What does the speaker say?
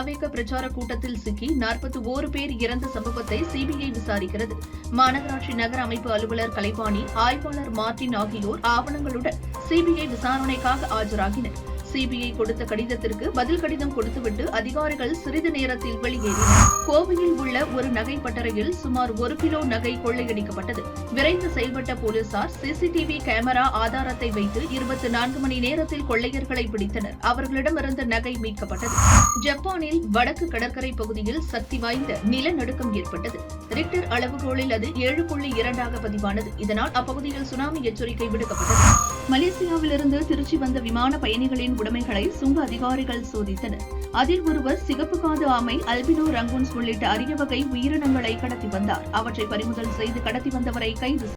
தாவேக பிரச்சார கூட்டத்தில் சிக்கி நாற்பத்தி ஓரு பேர் இறந்த சம்பவத்தை சிபிஐ விசாரிக்கிறது. மாநகராட்சி நகர அமைப்பு அலுவலர் கலைவாணி ஆய்வாளர் மார்டின் ஆகியோர் ஆவணங்களுடன் சிபிஐ விசாரணைக்காக ஆஜராகினர். சிபிஐ கொடுத்த கடிதத்திற்கு பதில் கடிதம் கொடுத்துவிட்டு அதிகாரிகள் சிறிது நேரத்தில் வெளியேறினர் கோவையில் உள்ள ஒரு நகை பட்டறையில் சுமார் ஒரு கிலோ நகை கொள்ளையடிக்கப்பட்டது. விரைந்து செயல்பட்ட போலீசார் சிசிடிவி கேமரா ஆதாரத்தை வைத்து இருபத்தி நான்கு மணி நேரத்தில் கொள்ளையர்களை பிடித்தனர். அவர்களிடமிருந்து நகை மீட்கப்பட்டது. ஜப்பானில் வடக்கு கடற்கரை பகுதியில் சக்தி வாய்ந்த நிலநடுக்கம் ஏற்பட்டது. ரிக்டர் அளவுகோலில் அது ஏழு புள்ளி இரண்டாக பதிவானது. இதனால் அப்பகுதியில் சுனாமி எச்சரிக்கை விடுக்கப்பட்டது. மலேசியாவிலிருந்து திருச்சி வந்த விமான பயணிகளின் உடைமைகளை சுங்க அதிகாரிகள் சோதித்தனர். அதில் ஒருவர் சிகப்பு காது ஆமை அல்பினோ ரங்கூன்ஸ் உள்ளிட்ட அரிய வகை உயிரினங்களை கடத்தி வந்தார். அவற்றை பறிமுதல் செய்து கடத்தி வந்தவரை கைது